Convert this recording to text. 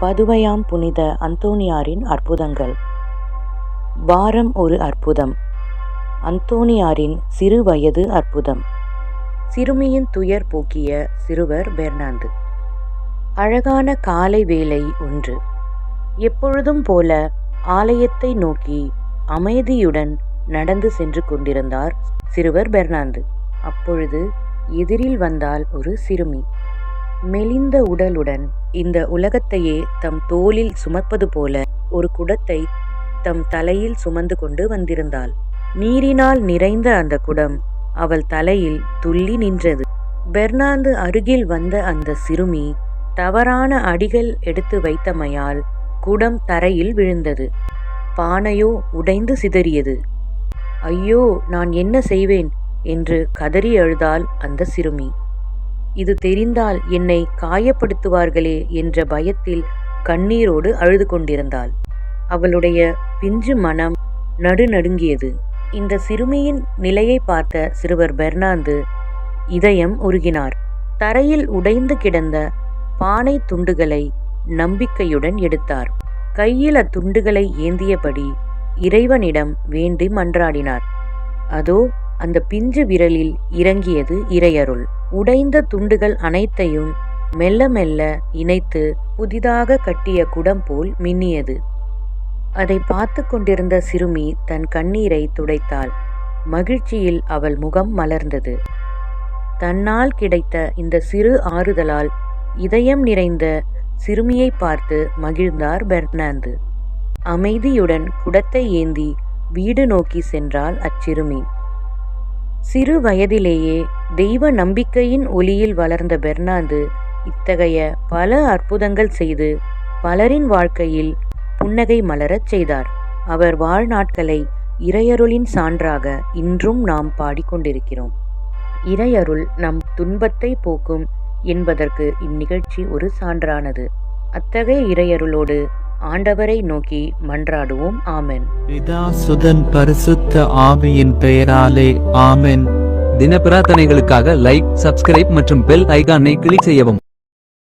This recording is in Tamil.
பதுவையாம் புனித அந்தோணியாரின் அற்புதங்கள். வாரம் ஒரு அற்புதம். அந்தோணியாரின் சிறு வயது அற்புதம். சிறுமியின் துயர் போக்கிய சிறுவர் பெர்னாந்து. அழகான காலை வேலை ஒன்று. எப்பொழுதும் போல ஆலயத்தை நோக்கி அமைதியுடன் நடந்து சென்று கொண்டிருந்தார் சிறுவர் பெர்னாந்து. அப்பொழுது எதிரில் வந்தால் ஒரு சிறுமி. மெலிந்த உடலுடன் இந்த உலகத்தையே தம் தோளில் சுமப்பது போல ஒரு குடத்தை தம் தலையில் சுமந்து கொண்டு வந்திருந்தாள். நீரினால் நிறைந்த அந்த குடம் அவள் தலையில் துள்ளி நின்றது. பெர்னாந்து அருகில் வந்த அந்த சிறுமி தவறான அடிகள் எடுத்து வைத்தமையால் குடம் தரையில் விழுந்தது. பானையோ உடைந்து சிதறியது. ஐயோ நான் என்ன செய்வேன்? என்று கதறி அழுதாள் அந்த சிறுமி. இது தெரிந்தால் என்னை காயப்படுத்துவார்களே என்ற பயத்தில் கண்ணீரோடு அழுது கொண்டிருந்தாள் அவளுடைய பிஞ்சு மனம் நடுநடுங்கியது. இந்த சிறுமியின் நிலையை பார்த்த சிறுவர் பெர்னாந்து இதயம் உருகினார். தரையில் உடைந்து கிடந்த பானை துண்டுகளை நம்பிக்கையுடன் எடுத்தார். கையில் அத்துண்டுகளை ஏந்தியபடி இறைவனிடம் வேண்டி மன்றாடினார். அதோ அந்த பிஞ்சு விரலில் இறங்கியது இறையருள். உடைந்த துண்டுகள் அனைத்தையும் மெல்ல மெல்ல இணைத்து புதிதாக கட்டிய குடம் போல் மின்னியது. அதை பார்த்து கொண்டிருந்த சிறுமி தன் கண்ணீரை துடைத்தாள். மகிழ்ச்சியில் அவள் முகம் மலர்ந்தது. தன்னால் கிடைத்த இந்த சிறு ஆறுதலால் இதயம் நிறைந்த சிறுமியை பார்த்து மகிழ்ந்தார் பெர்னாந்து. அமைதியுடன் குடத்தை ஏந்தி வீடு நோக்கி சென்றாள் அச்சிறுமி. சிறு வயதிலேயே தெய்வ நம்பிக்கையின் ஒளியில் வளர்ந்த பெர்னாந்து இத்தகைய பல அற்புதங்கள் செய்து பலரின் வாழ்க்கையில் புன்னகை மலரச் செய்தார். அவர் வாழ்நாட்களை இறையருளின் சான்றாக இன்றும் நாம் பாடிக்கொண்டிருக்கிறோம். இறையருள் நம் துன்பத்தை போக்கும் என்பதற்கு இந்நிகழ்ச்சி ஒரு சான்றானது. அத்தகைய இறையருளோடு ஆண்டவரை நோக்கி மன்றாடுவோம். ஆமென். பிதா சுதன் பரிசுத்த ஆவியின் பெயராலே ஆமென். தின பிரார்த்தனைகளுக்காக லைக் சப்ஸ்கிரைப் மற்றும் பெல் ஐகானை கிளிக் செய்யவும்.